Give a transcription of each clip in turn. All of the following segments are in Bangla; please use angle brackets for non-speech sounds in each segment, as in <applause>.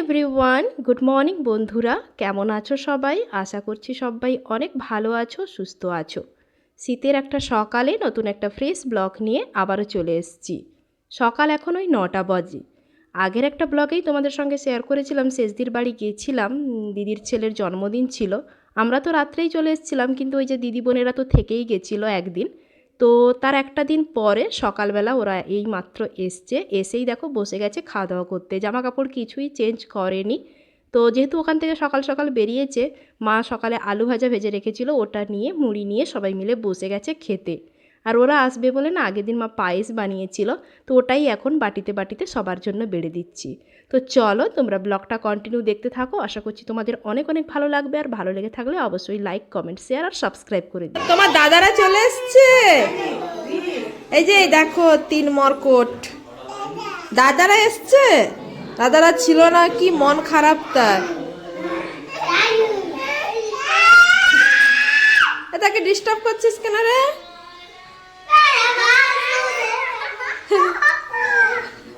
এভরিওয়ান গুড মর্নিং বন্ধুরা। কেমন আছো সবাই? আশা করছি সবাই অনেক ভালো আছো, সুস্থ আছো। শীতের একটা সকালে নতুন একটা ফ্রেশ ব্লগ নিয়ে আবারও চলে এসেছি। সকাল এখন ওই নটা বাজে। আগের একটা ব্লগেই তোমাদের সঙ্গে শেয়ার করেছিলাম, শেষদির বাড়ি গিয়েছিলাম। দিদির ছেলের জন্মদিন ছিল। আমরা তো রাত্রেই চলে এসেছিলাম, কিন্তু ওই যে দিদি বোনেরা তো থেকেই গেছিল একদিন। তো তার একটা দিন পরে সকালবেলা ওরা এই মাত্র এসছে, এসেই দেখো বসে গেছে খাওয়া দাওয়া করতে। জামা কাপড় কিছুই চেঞ্জ করেনি। তো যেহেতু ওখান থেকে সকাল সকাল বেরিয়েছে, মা সকালে আলু ভাজা ভেজে রেখেছিল, ওটা নিয়ে মুড়ি নিয়ে সবাই মিলে বসে গেছে খেতে। আর ওরা আসবে বলে না, আগের দিন মা পায়েস বানিয়েছিল, তো ওটাই এখন বাটিতে বাটিতে সবার জন্য বেড়ে দিচ্ছি। তো চলো, তোমরা ব্লগটা কন্টিনিউ দেখতে থাকো, আশা করছি তোমাদের অনেক অনেক ভালো লাগবে, আর ভালো লেগে থাকলে অবশ্যই লাইক কমেন্ট শেয়ার আর সাবস্ক্রাইব করে দিও। তোমার দাদারা চলে এসছে? এই যে দেখো, তিন মরকট। দাদারা এসছে? দাদারা ছিল না, কি মন খারাপ তার। তাকে ডিস্টার্ব করছিস কেন রে?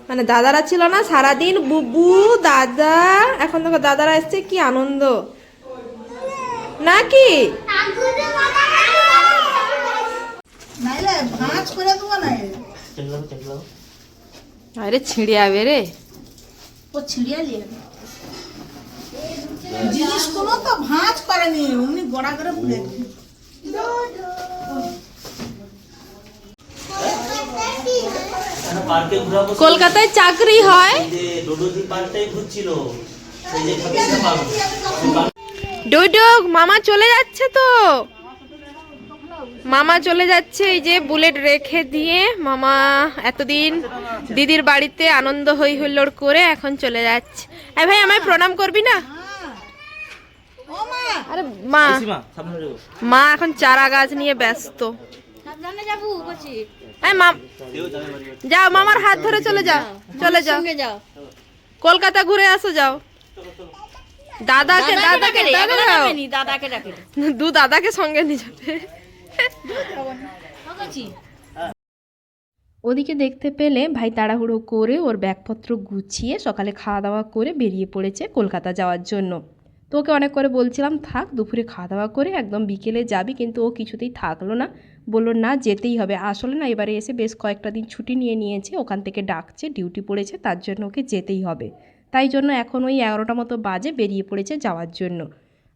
মানে দাদারা ছিল না সারাদিন বুবু দাদা এখন দেখো দাদারা এসছে কি আনন্দ। নাকি? ভাঁজ করে দেবো না আরে ছিঁড়ে যাবে রে। ও ছিঁড়িয়া নিয়ে জিনিসগুলো তো ভাঁজ করেনি অমনি গড়া করে ভুলে ঘোরাবো কলকাতায় চাকরি হয়। ডুডুক মামা চলে যাচ্ছে তো। মামা চলে যাচ্ছে এই যে বুলেট রেখে দিয়ে। মামা এতদিন দিদির বাড়িতে আনন্দ হই হুল্লোড় করে এখন চলে যাচ্ছে। এই ভাই আমায় প্রণাম করবি না? মা। আরে মা মা এখন চারা গাছ নিয়ে ব্যস্ত। মাম যাও মামার হাত ধরে চলে যাও চলে যাও। সঙ্গে যাও। কলকাতা ঘুরে আসো যাও। দাদাকে দাদাকে দাদাকে দু দাদাকে সঙ্গে নিয়ে যাবে। ওদিকে দেখতে পেলে ভাই তাড়াহুড়ো করে ওর ব্যাগপত্র গুছিয়ে সকালে খাওয়া দাওয়া করে বেরিয়ে পড়েছে কলকাতা যাওয়ার জন্য। তো ওকে অনেক করে বলছিলাম থাক দুপুরে খাওয়া দাওয়া করে একদম বিকেলে যাবি কিন্তু ও কিছুতেই থাকল না। বলল, না, যেতেই হবে। আসলে না, এবারে এসে বেশ কয়েকটা দিন ছুটি নিয়ে নিয়েছে, ওখান থেকে ডাকছে, ডিউটি পড়েছে, তার জন্য ওকে যেতেই হবে। তাই জন্য এখন ওই এগারোটা মতো বাজে বেরিয়ে পড়েছে যাওয়ার জন্য।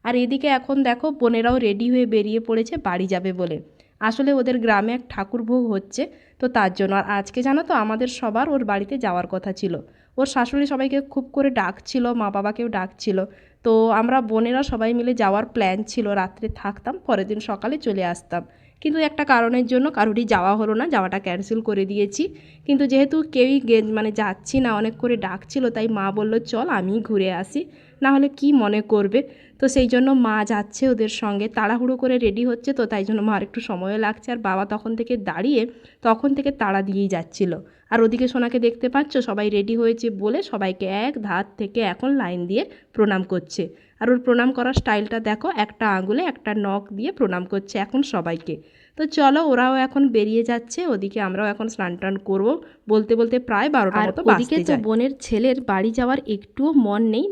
আর এদিকে এখন দেখো, বোনেরাও রেডি হয়ে বেরিয়ে পড়েছে, বাড়ি যাবে বলে। আসলে ওদের গ্রামে এক ঠাকুর ভোগ হচ্ছে, তো তার জন্য। আর আজকে জানো তো, আমাদের সবার ওর বাড়িতে যাওয়ার কথা ছিল। ওর শাশুড়ি সবাইকে খুব করে ডাকছিল, মা বাবাকেও ডাকছিল। তো আমরা বোনেরা সবাই মিলে যাওয়ার প্ল্যান ছিল, রাত্রে থাকতাম, পরের দিন সকালে চলে আসতাম। কিন্তু একটা কারণের জন্য কারোরই যাওয়া হলো না, যাওয়াটা ক্যান্সেল করে দিয়েছি। কিন্তু যেহেতু কেউই মানে যাচ্ছি না, অনেক করে ডাকছিল, তাই মা বলল, চল আমি ঘুরে আসি। না হলে কি মনে করবে? তো সেই জন্য মা যাচ্ছে ওদের সঙ্গে তাড়াহুড়ো করে রেডি হচ্ছে তো তাই জন্য মার একটু সময়ও লাগছে। আর বাবা তখন থেকে দাঁড়িয়ে তখন থেকে তাড়া দিয়েই যাচ্ছিল। আর ওদিকে সোনাকে দেখতে পাচ্ছ সবাই রেডি হয়েছে বলে সবাইকে এক ধার থেকে এখন লাইন দিয়ে প্রণাম করছে। আর ওর প্রণাম করার স্টাইলটা দেখো একটা আঙুলে একটা নখ দিয়ে প্রণাম করছে এখন সবাইকে। তো চলো ওরাও এখন বেরিয়ে যাচ্ছে ওদিকে আমরাও এখন স্নান টান করব। বলতে বলতে প্রায় বারোটা আর মতো ওদিকে তো বোনের ছেলের বাড়ি যাওয়ার একটুও মন নেই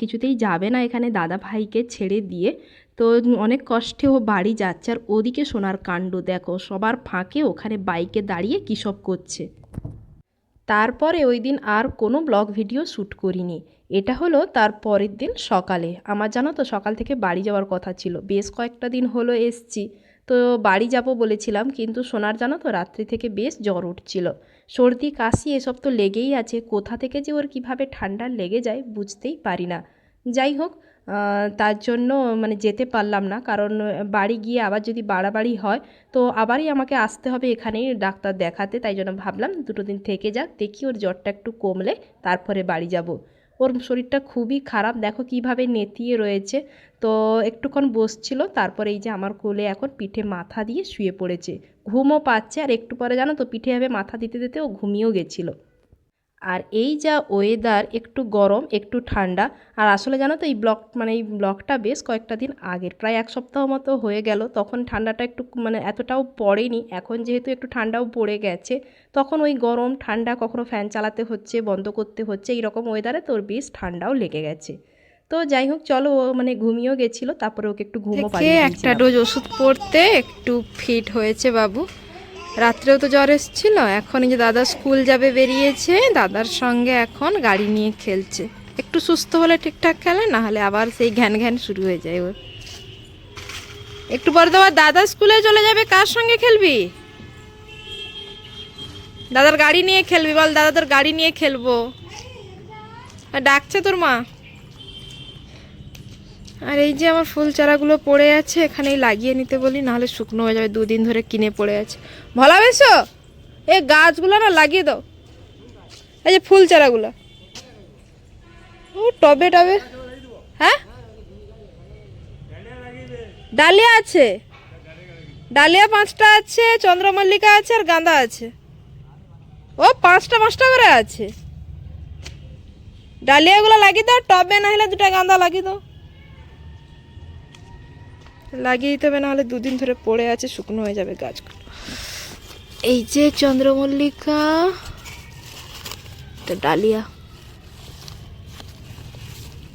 কিছুতেই যাবে না এখানে দাদা ভাইকে ছেড়ে দিয়ে তো অনেক কষ্টে ও বাড়ি যাচ্ছে। আর ওদিকে সোনার কাণ্ড, দেখো, সবার ফাঁকে ওখানে বাইকে দাঁড়িয়ে কী সব করছে। তারপরে ওই দিন আর কোনো ব্লগ ভিডিও শ্যুট করিনি। এটা হলো তার পরের দিন সকালে। আমার জানো তো, সকাল থেকে বাড়ি যাওয়ার কথা ছিল। বেশ কয়েকটা দিন হলো এসছি। তো বাড়ি যাব বলেছিলাম, কিন্তু সোনার জানো তো, রাত্রি থেকে বেশ জ্বর উঠছিল। সর্দি, কাশি, এসব তো লেগেই আছে। কোথা থেকে যে ওর কীভাবে ঠান্ডা লেগে যায় বুঝতেই পারি না। যাই হোক তার জন্য মানে যেতে পারলাম না। কারণ বাড়ি গিয়ে আবার যদি বাড়াবাড়ি হয়, তো আবারই আমাকে আসতে হবে এখানেই ডাক্তার দেখাতে। তাই জন্য ভাবলাম দুটো দিন থেকে যাক, দেখি ওর জ্বরটা একটু কমলে তারপরে বাড়ি যাব। ওর শরীরটা খুবই খারাপ। দেখো কীভাবে নেতিয়ে রয়েছে। তো একটুক্ষণ বসছিল, তারপরে এই যে আমার কোলে এখন পিঠে মাথা দিয়ে শুয়ে পড়েছে। ঘুমও পাচ্ছে, আর একটু পরে জানো তো, পিঠে ভাবে মাথা দিতে দিতে ও ঘুমিয়েও গেছিল। আর এই যা ওয়েদার একটু গরম একটু ঠান্ডা আর আসলে জানো তো এই ব্লক মানে এই ব্লকটা বেশ কয়েকটা দিন আগের প্রায় এক সপ্তাহ মতো হয়ে গেল তখন ঠান্ডাটা একটু মানে এতটাও পড়েনি এখন যেহেতু একটু ঠান্ডাও পড়ে গেছে তখন ওই গরম ঠান্ডা কখনো ফ্যান চালাতে হচ্ছে বন্ধ করতে হচ্ছে এইরকম ওয়েদারে তোর বেশ ঠান্ডাও লেগে গেছে। তো যাই হোক চলো ও মানে ঘুমিয়েও গেছিল তারপরে ওকে একটু থেকে একটা ডোজ ওষুধ পড়তে একটু ফিট হয়েছে বাবু। রাত্রেও তো জ্বর এসেছিল, এখন যে দাদা স্কুল যাবে বেরিয়েছে, দাদার সঙ্গে এখন গাড়ি নিয়ে খেলছে। একটু সুস্থ হলে ঠিকঠাক খেলে, না হলে আবার সেই ঘ্যান ঘ্যান শুরু হয়ে যায় ওর। একটু পরে তো আবার দাদা স্কুলে চলে যাবে, কার সঙ্গে খেলবি? দাদার গাড়ি নিয়ে খেলবি, বল দাদা তোর গাড়ি নিয়ে খেলব। ডাকছে তোর মা। আর এই যে আমার ফুল চারাগুলো পড়ে আছে, এখানেই লাগিয়ে নিতে বলি, নাহলে শুকনো হয়ে যাবে, দুদিন ধরে কিনে পড়ে আছে। ভালো এই গাছগুলো না লাগিয়ে দাও। এই যে ফুল চারাগুলো। ও, টবে টবে। হ্যাঁ? ডালিয়া আছে। ডালিয়া পাঁচটা আছে, চন্দ্রমল্লিকা আছে, আর গাঁদা আছে। ও, পাঁচটা পাঁচটা করে আছে। ডালিয়াগুলো লাগিয়ে দাও, টবে না হলে দুটা গাঁদা লাগিয়ে দাও। লাগিয়ে দিতে হবে নাহলে দুদিন ধরে পড়ে আছে শুকনো হয়ে যাবে গাছগুলো। এই যে চন্দ্রমল্লিকা এটা ডালিয়া।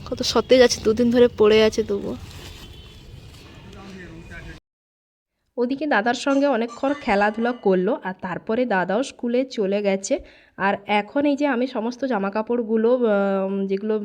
কত সতেজ আছে দুদিন ধরে পড়ে আছে তবুও ওদিকে দাদার সঙ্গে অনেকক্ষণ খেলাধুলা করল আর তারপরে দাদাও স্কুলে চলে গেছে। আর এখন এই যে আমি সমস্ত জামা কাপড়গুলো যেগুলো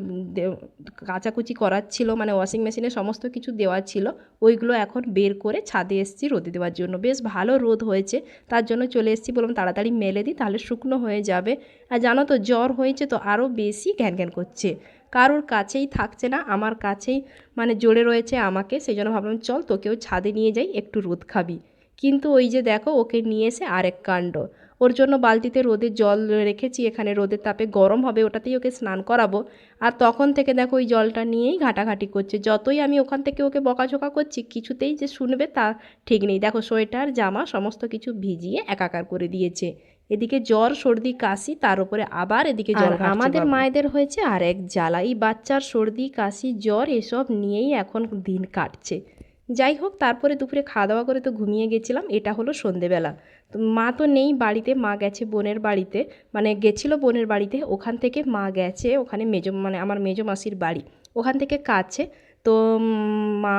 কাচাকুচি করার ছিল মানে ওয়াশিং মেশিনে সমস্ত কিছু দেওয়া ছিল, ওইগুলো এখন বের করে ছাদে এসেছি রোদে দেওয়ার জন্য। বেশ ভালো রোদ হয়েছে, তার জন্য চলে এসেছি বললাম তাড়াতাড়ি মেলে দিই, তাহলে শুকনো হয়ে যাবে। আর জানো তো, জ্বর হয়েছে তো আরও বেশি ঘ্যান ঘ্যান করছে। কারোর কাছেই থাকছে না, আমার কাছেই মানে জোরে রয়েছে আমাকে সেই জন্য ভাবলাম চল তোকেও ছাদে নিয়ে যাই, একটু রোদ খাবি। কিন্তু ওই যে দেখো, ওকে নিয়ে এসে আরেক কাণ্ড। ওর জন্য বালতিতে রোদে জল রেখেছি এখানে রোদের তাপে গরম হবে ওটাতেই ওকে স্নান করাবো। আর তখন থেকে দেখো ওই জলটা নিয়েই ঘাটাঘাটি করছে। যতই আমি ওখান থেকে ওকে বকাঝোকা করছি কিছুতেই যে শুনবে তা ঠিক নেই। দেখো সোয়েটার জামা সমস্ত কিছু ভিজিয়ে একাকার করে দিয়েছে। এদিকে জ্বর সর্দি কাশি তার উপরে আবার এদিকে জল ঘাটছে আমাদের মায়েদের হয়েছে আর এক জ্বালা এই বাচ্চার সর্দি কাশি জ্বর এসব নিয়েই এখন দিন কাটছে। যাই হোক তারপরে দুপুরে খাওয়া দাওয়া করে তো ঘুমিয়ে গেছিলাম। এটা হলো সন্ধেবেলা। তো মা তো নেই বাড়িতে, মা গেছে বোনের বাড়িতে মানে গেছিল বোনের বাড়িতে, ওখান থেকে মা গেছে, ওখানে মেজো মানে আমার মেজো মাসির বাড়ি, ওখান থেকে কাছে, তো মা,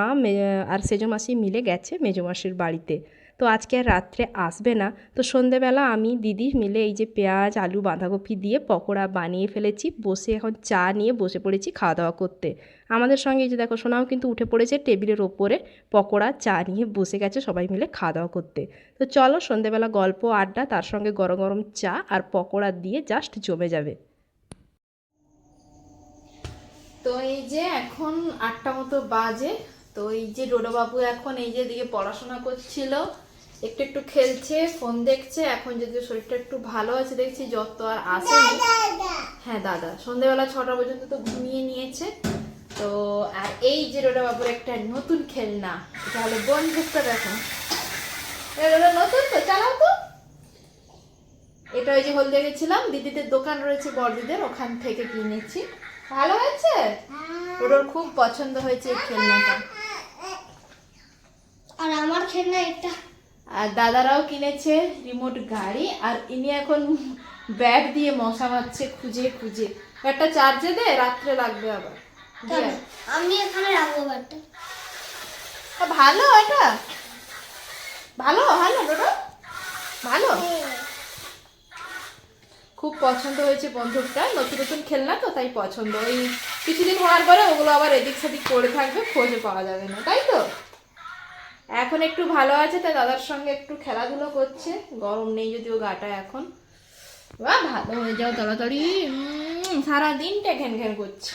আর সেজো মাসি মিলে গেছে মেজো মাসির বাড়িতে, তো আজকে আর রাত্রে আসবে না, তো সন্ধেবেলা আমি দিদি মিলে এই যে পেঁয়াজ, আলু, বাঁধাকপি দিয়ে পকোড়া বানিয়ে ফেলেছি, বসে এখন চা নিয়ে বসে পড়েছি খাওয়া দাওয়া করতে আমাদের সঙ্গে এই যে দেখো, সোনাও কিন্তু উঠে পড়েছে টেবিলের ওপরে, পকোড়া, চা নিয়ে বসে গেছে সবাই মিলে খাওয়া দাওয়া করতে। তো চলো সন্ধেবেলা গল্প, আড্ডা, তার সঙ্গে গরম গরম চা আর পকোড়া দিয়ে জাস্ট জমে যাবে। তো এই যে এখন আটটা মতো বাজে, তো এই যে ডোডোবাবু এখন এই যে দিকে পড়াশোনা করছিল, একটু একটু খেলছে, ফোন দেখছে, এখন যদি শরীরটা একটু ভালো আছে, দেখছি যত আর আসেনি। হ্যাঁ দাদা সন্ধ্যেবেলা ছটা পর্যন্ত তো ঘুমিয়ে নিয়েছে। তো আর এই যে বাবুর একটা নতুন খেলনা এটা হলো বন বন্ধুত্ব দেখো নতুন তো? চালাও তো। এটা ওই যে হলদিয়া গেছিলাম দিদিদের দোকান রয়েছে বড়দিদের ওখান থেকে কিনেছি ভালো হয়েছে? ওর খুব পছন্দ হয়েছে এই খেলনাটা। আর আমার খেলনা এটা। আর দাদারাও কিনেছে রিমোট গাড়ি আর ইনি এখন ব্যাট দিয়ে মশা মারছে খুঁজে খুঁজে। ব্যাটটা চার্জে দে রাত্রে লাগবে আবার। আমি এখানে রাখব ব্যাটটা ভালো এটা। ভালো ভালো ডোডো ভালো। খুব পছন্দ হয়েছে বন্ধুকটা নতুন নতুন খেলনা তো তাই পছন্দ। ওই কিছুদিন হওয়ার পরে ওগুলো আবার এদিক সেদিক পড়ে থাকবে খোঁজে পাওয়া যাবে না তাই তো? এখন একটু ভালো আছে তাই দাদার সঙ্গে একটু খেলাধুলো করছে। গরম নেই যদিও গাটা এখন। বা ভালো হয়ে যাও তাড়াতাড়ি। সারাদিনটা ঘ্যান ঘ্যান করছে।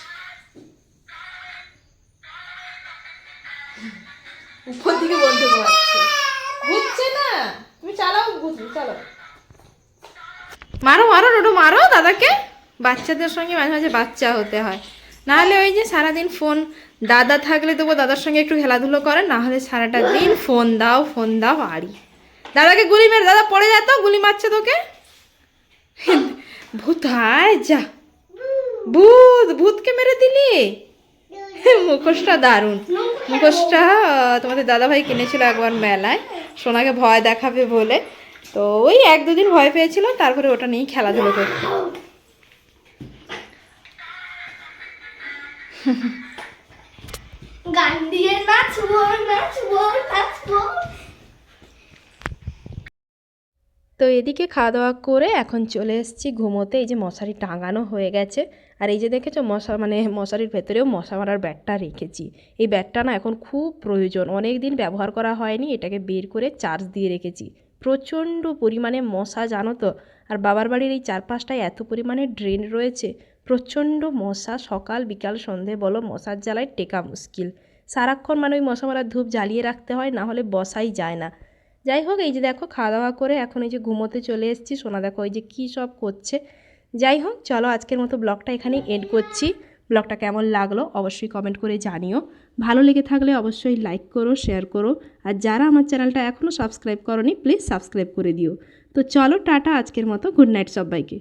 উপর দিকে বন্ধু ঘুমাচ্ছে ঘুরছে না। তুমি চালাও ঘুরবে চালাও। মারো মারো, রোডো, মারো, দাদাকে। বাচ্চাদের সঙ্গে মাঝে মাঝে বাচ্চা হতে হয়। নাহলে ওই যে সারাদিন ফোন, দাদা থাকলে তবু দাদার সঙ্গে একটু খেলাধুলো করে না হলে সারাটা দিন ফোন দাও ফোন দাও আড়ি দাদাকে গুলি মেরে, দাদা পড়ে যেত গুলি মারছে তোকে? ভূত হায় যা। ভূত, ভূতকে মেরে দিলি? <laughs> মুখোশটা দারুণ। মুখোশটা তোমাদের দাদাভাই কিনেছিল একবার মেলায়। সোনাকে ভয় দেখাবে বলে। তো ওই এক দুদিন ভয় পেয়েছিল তারপরে ওটা নিয়েই খেলাধুলো করতো গান দিয়ে নাচবো নাচবো নাচবো। তো এদিকে খাওয়া দাওয়া করে এখন চলে এসেছি ঘুমোতে। এই যে মশারি টাঙানো হয়ে গেছে। আর এই যে দেখেছ মশা মানে মশারির ভেতরেও মশা মারার ব্যাটটা রেখেছি। এই ব্যাটটা না এখন খুব প্রয়োজন। অনেক দিন ব্যবহার করা হয়নি, এটাকে বের করে চার্জ দিয়ে রেখেছি। প্রচণ্ড পরিমাণে মশা, জানো তো? আর বাবার বাড়ির এই চারপাশটায় এত পরিমাণে ড্রেন রয়েছে, প্রচণ্ড মশা। সকাল, বিকাল, সন্ধে বলো, মশার জ্বালায় টেকা মুশকিল। সারাক্ষণ মানে ওই মশা মারার ধূপ জ্বালিয়ে রাখতে হয়, না হলে বসাই যায় না। যাই হোক, এই যে দেখো, খাওয়া দাওয়া করে এখন এই যে ঘুমোতে চলে এসেছি। সোনা দেখো, এই যে কী সব করছে। যাই হোক, চলো আজকের মতো ব্লগটা এখানেই এন্ড করছি। ব্লগটা কেমন লাগল অবশ্যই কমেন্ট করে জানিও। ভালো লেগে থাকলে অবশ্যই লাইক করো শেয়ার করো। আর যারা আমার চ্যানেলটা এখনও সাবস্ক্রাইব করনি প্লিজ সাবস্ক্রাইব করে দিও। তো চলো টাটা, আজকের মতো গুড নাইট সবাইকে।